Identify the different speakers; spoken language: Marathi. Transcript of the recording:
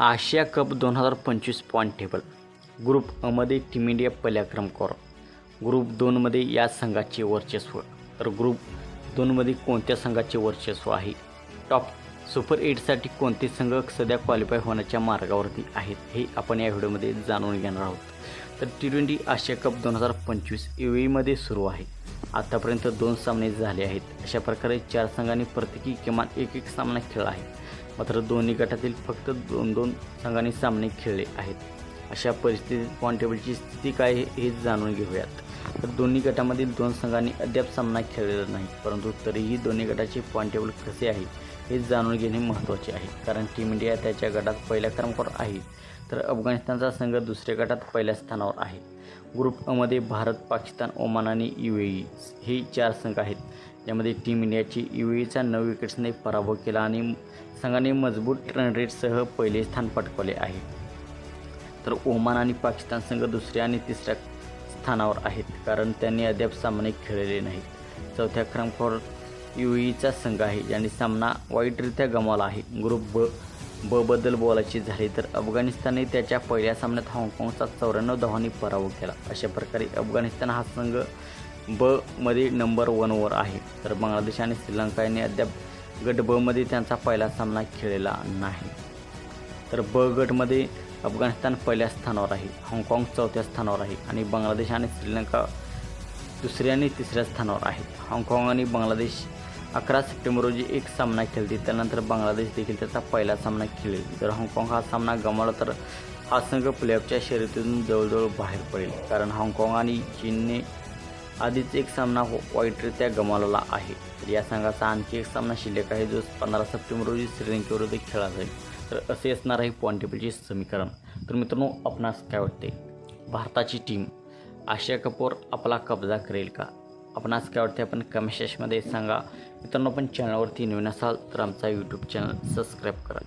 Speaker 1: आशिया कप दोन हजार पंचवीस पॉईंट टेबल ग्रुप अमध्ये टीम इंडिया पल्याक्रम क्रमांकावर ग्रुप दोनमध्ये या संघाचे वर्चस्व. तर ग्रुप दोनमध्ये कोणत्या संघाचे वर्चस्व आहे? टॉप सुपर एटसाठी कोणते संघ सध्या क्वालिफाय होण्याच्या मार्गावरती आहेत हे आपण या व्हिडिओमध्ये जाणून घेणार आहोत. तर टी ट्वेंटी आशिया कप दोन हजार पंचवीस यू एमध्ये सुरू आहे. आतापर्यंत दोन सामने झाले आहेत. अशा प्रकारे चार संघांनी प्रत्येकी किमान एक एक सामना खेळला आहे. मात्र दोन्ही गटातील फक्त दोन दोन संघांनी सामने खेळले आहेत. अशा परिस्थितीत पॉईंट टेबलची स्थिती काय आहे हे जाणून घेऊयात. तर दोन्ही गटामधील दोन संघांनी अद्याप सामना खेळलेला नाही परंतु तरीही दोन्ही गटाचे पॉईंट टेबल कसे आहे हे जाणून घेणे महत्त्वाचे आहे. कारण टीम इंडिया त्याच्या गटात पहिल्या क्रमांकावर आहे. तर अफगाणिस्तानचा संघ दुसऱ्या गटात पहिल्या स्थानावर आहे. ग्रुप अमध्ये भारत पाकिस्तान ओमान आणि यू ए हे चार संघ आहेत. ज्यामध्ये टीम इंडियाची यू एचा नऊ विकेट्सने पराभव केला आणि संघाने मजबूत रन रेटसह पहिले स्थान पटकावले आहे. तर ओमान आणि पाकिस्तान संघ दुसऱ्या आणि तिसऱ्या स्थानावर आहेत. कारण त्यांनी अद्याप सामने खेळलेले नाहीत. चौथ्या क्रमांकावर यू ईचा संघ आहे ज्यांनी सामना वाईटरित्या गमावला आहे. ग्रुप ब ब बद्दल बोलायची झाली तर अफगाणिस्तानने त्याच्या पहिल्या सामन्यात हाँगकाँगचा चौऱ्याण्णव धावांनी पराभव केला. अशा प्रकारे अफगाणिस्तान हा संघ ब मध्ये नंबर वनवर आहे. तर बांगलादेश आणि श्रीलंका यांनी अद्याप गट ब मध्ये त्यांचा पहिला सामना खेळलेला नाही. तर ब गटमध्ये अफगाणिस्तान पहिल्या स्थानावर आहे हाँगकाँग चौथ्या स्थानावर आहे आणि बांगलादेश आणि श्रीलंका दुसऱ्या आणि तिसऱ्या स्थानावर आहेत. हाँगकाँग आणि बांगलादेश अकरा सप्टेंबर रोजी एक सामना खेळतील. त्यानंतर बांगलादेश देखील त्याचा पहिला सामना खेळेल. जर हाँगकाँग हा सामना गमावला तर हा संघ प्लेऑफच्या शर्यतीतून जवळजवळ बाहेर पडेल. कारण हाँगकाँग आणि चीनने आधीच एक सामना हो- वाईटरित्या गमावलेला आहे. तर या संघाचा आणखी एक सामना शिल्लक आहे जो पंधरा सप्टेंबर रोजी श्रीलंकेविरुद्ध खेळला जाईल. तर असे असणार आहे पॉईंट टेबलचे समीकरण. तर मित्रांनो आपणास काय वाटते? भारताची टीम आशिया कपूर आपला कब्जा करेल का? आपणास काय वाटते आपण कमेंट सेक्शनमध्ये सांगा. मित्रांनो पण चॅनलवरती नवीन असाल तर आमचा यूट्यूब चॅनल सबस्क्राईब करा.